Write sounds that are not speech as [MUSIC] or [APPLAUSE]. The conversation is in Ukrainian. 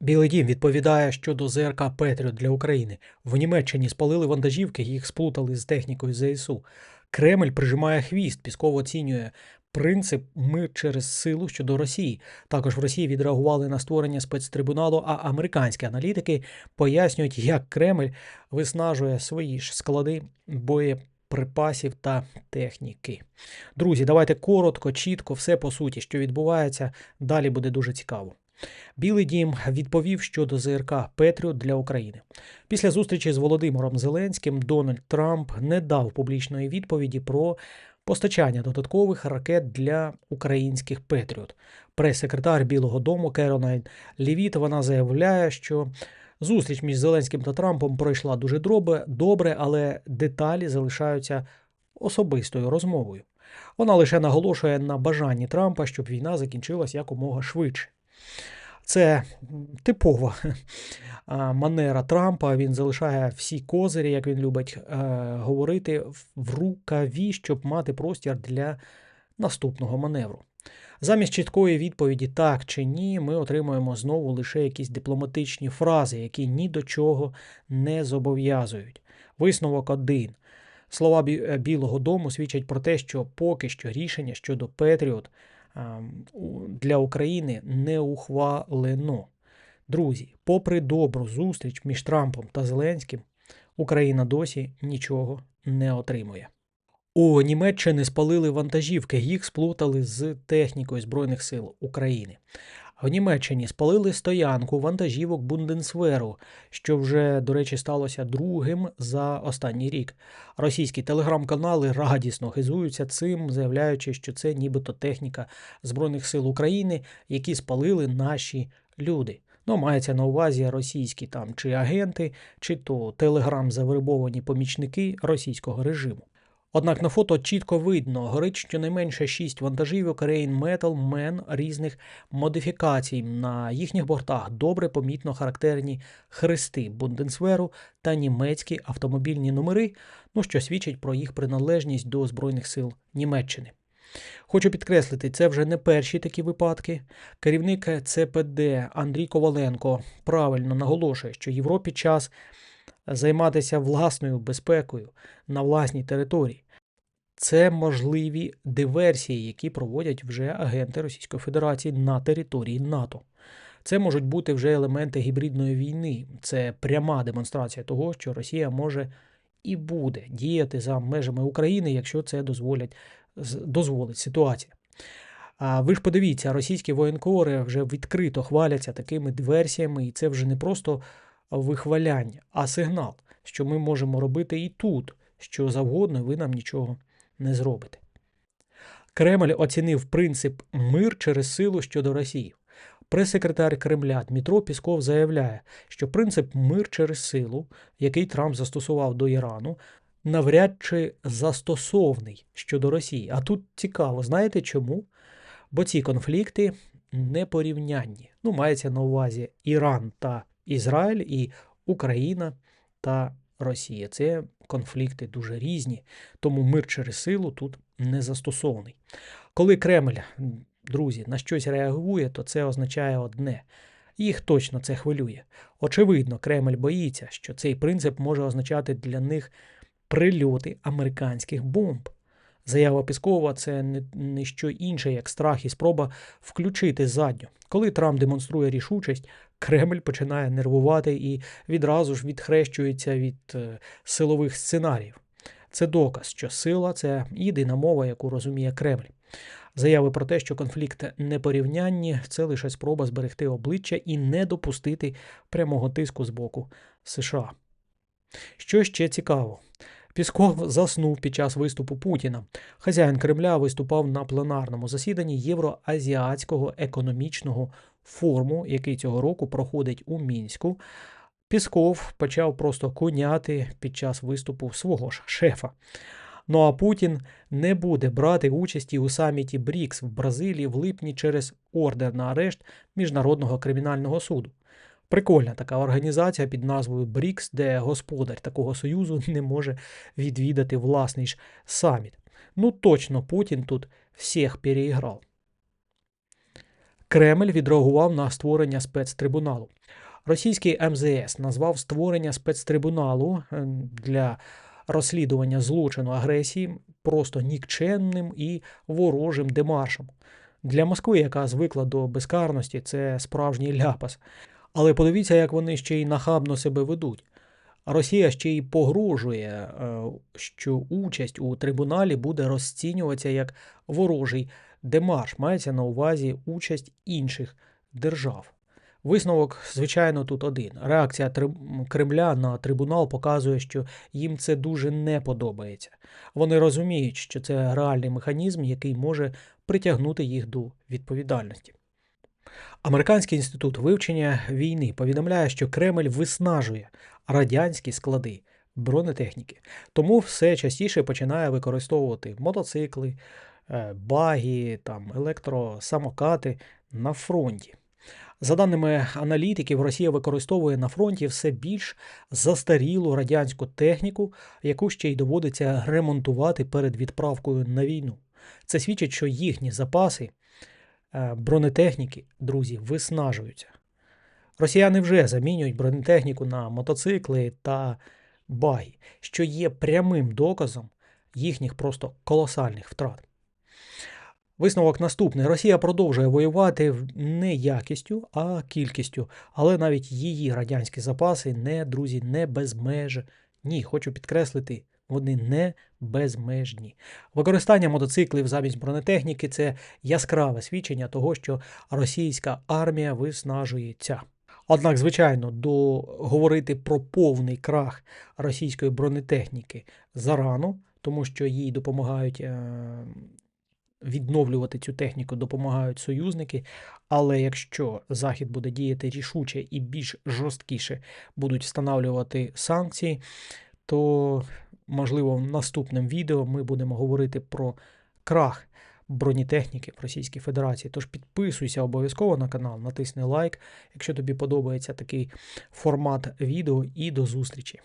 Білий дім відповідає щодо ЗРК Петріот для України. В Німеччині спалили вантажівки, їх сплутали з технікою ЗСУ. Кремль прижимає хвіст, Пісков оцінює принцип мир через силу щодо Росії. Також в Росії відреагували на створення спецтрибуналу, а американські аналітики пояснюють, як Кремль виснажує свої ж склади боєприпасів та техніки. Друзі, давайте коротко, чітко, все по суті, що відбувається. Далі буде дуже цікаво. Білий дім відповів щодо ЗРК Петріот для України. Після зустрічі з Володимиром Зеленським Дональд Трамп не дав публічної відповіді про постачання додаткових ракет для українських Петріот. Прес-секретар Білого Дому Керонайн Лівіт вона заявляє, що зустріч між Зеленським та Трампом пройшла дуже добре, але деталі залишаються особистою розмовою. Вона лише наголошує на бажанні Трампа, щоб війна закінчилась якомога швидше. Це типова манера Трампа. Він залишає всі козирі, як він любить е, говорити, в- рукаві, щоб мати простір для наступного маневру. Замість чіткої відповіді так чи ні, ми отримуємо знову лише якісь дипломатичні фрази, які ні до чого не зобов'язують. Висновок один. Слова е, Білого Дому свідчать про те, що поки що рішення щодо Петріот для України не ухвалено. Друзі, попри добру зустріч між Трампом та Зеленським, Україна досі нічого не отримує. У Німеччини спалили вантажівки, їх сплутали з технікою Збройних сил України. В Німеччині спалили стоянку вантажівок Бунденсверу, що вже, до речі, сталося другим за останній рік. Російські телеграм-канали радісно хизуються цим, заявляючи, що це нібито техніка Збройних сил України, які спалили наші люди. Ну, мається на увазі російські там чи агенти, чи то телеграм завербовані помічники російського режиму. Однак на фото чітко видно, горить щонайменше шість вантажівок Rain Metal Men різних модифікацій. На їхніх бортах добре помітно характерні хрести Бунденсверу та німецькі автомобільні номери, ну що свідчить про їх приналежність до Збройних сил Німеччини. Хочу підкреслити, це вже не перші такі випадки. Керівник ЦПД Андрій Коваленко правильно наголошує, що Європі час займатися власною безпекою на власній території. Це можливі диверсії, які проводять вже агенти Російської Федерації на території НАТО. Це можуть бути вже елементи гібридної війни. Це пряма демонстрація того, що Росія може і буде діяти за межами України, якщо це дозволять, дозволить ситуація. А ви ж подивіться, російські воєнкори вже відкрито хваляться такими диверсіями, і це вже не просто вихваляння, а сигнал, що ми можемо робити і тут, що завгодно, ви нам нічого не зробите. Кремль оцінив принцип мир через силу щодо Росії. Прес-секретар Кремля Дмитро Пісков заявляє, що принцип мир через силу, який Трамп застосував до Ірану, навряд чи застосовний щодо Росії. А тут цікаво, знаєте чому? Бо ці конфлікти непорівнянні. Ну, мається на увазі Іран та Ізраїль і Україна та Росія. Це конфлікти дуже різні, тому мир через силу тут не застосований. Коли Кремль, друзі, на щось реагує, то це означає одне. Їх точно це хвилює. Очевидно, Кремль боїться, що цей принцип може означати для них прильоти американських бомб. Заява Піскова це не, не що інше, як страх і спроба включити задню. Коли Трамп демонструє рішучість, Кремль починає нервувати і відразу ж відхрещується від е, силових сценаріїв. Це доказ, що сила це єдина мова, яку розуміє Кремль. Заяви про те, що конфлікт непорівнянні, це лише спроба зберегти обличчя і не допустити прямого тиску з боку США. Що ще цікаво? Пісков заснув під час виступу Путіна. Хазяїн Кремля виступав на пленарному засіданні Євроазіатського економічного форуму, який цього року проходить у Мінську. Пісков почав просто коняти під час виступу свого ж шефа. Ну а Путін не буде брати участі у саміті БРІКС в Бразилії в липні через ордер на арешт Міжнародного кримінального суду. Прикольна така організація під назвою БРІКС, де господар такого союзу [LAUGHS] не може відвідати власний ж саміт. Ну точно Путін тут всіх переіграв. Кремль відреагував на створення спецтрибуналу. Російський МЗС назвав створення спецтрибуналу е, для розслідування злочину агресії просто нікчемним і ворожим демаршем. Для Москви, яка звикла до безкарності, це справжній ляпас. Але подивіться, як вони ще й нахабно себе ведуть. Росія ще й погрожує, е, що участь у трибуналі буде розцінюватися як ворожий демарш. Мається на увазі участь інших держав. Висновок, звичайно, тут один. Реакція Кремля на трибунал показує, що їм це дуже не подобається. Вони розуміють, що це реальний механізм, який може притягнути їх до відповідальності. Американський інститут вивчення війни повідомляє, що Кремль виснажує радянські склади бронетехніки, тому все частіше починає використовувати мотоцикли, е, баги, там, електросамокати на фронті. За даними аналітиків, Росія використовує на фронті все більш застарілу радянську техніку, яку ще й доводиться ремонтувати перед відправкою на війну. Це свідчить, що їхні запаси бронетехніки, друзі, виснажуються. Росіяни вже замінюють бронетехніку на мотоцикли та баги, що є прямим доказом їхніх просто колосальних втрат. Висновок наступний: Росія продовжує воювати не якістю, а кількістю, але навіть її радянські запаси не, друзі, не безмежні. Ні, хочу підкреслити, вони не безмежні. Використання мотоциклів замість бронетехніки це яскраве свідчення того, що російська армія виснажується. Однак, звичайно, до говорити про повний крах російської бронетехніки зарано, тому що їй допомагають е, відновлювати цю техніку, допомагають союзники. Але якщо Захід буде діяти рішуче і більш жорсткіше будуть встановлювати санкції, то можливо в наступному відео ми будемо говорити про крах бронетехніки в Російській Федерації. Тож підписуйся обов'язково на канал, натисни лайк, якщо тобі подобається такий формат відео, і до зустрічі.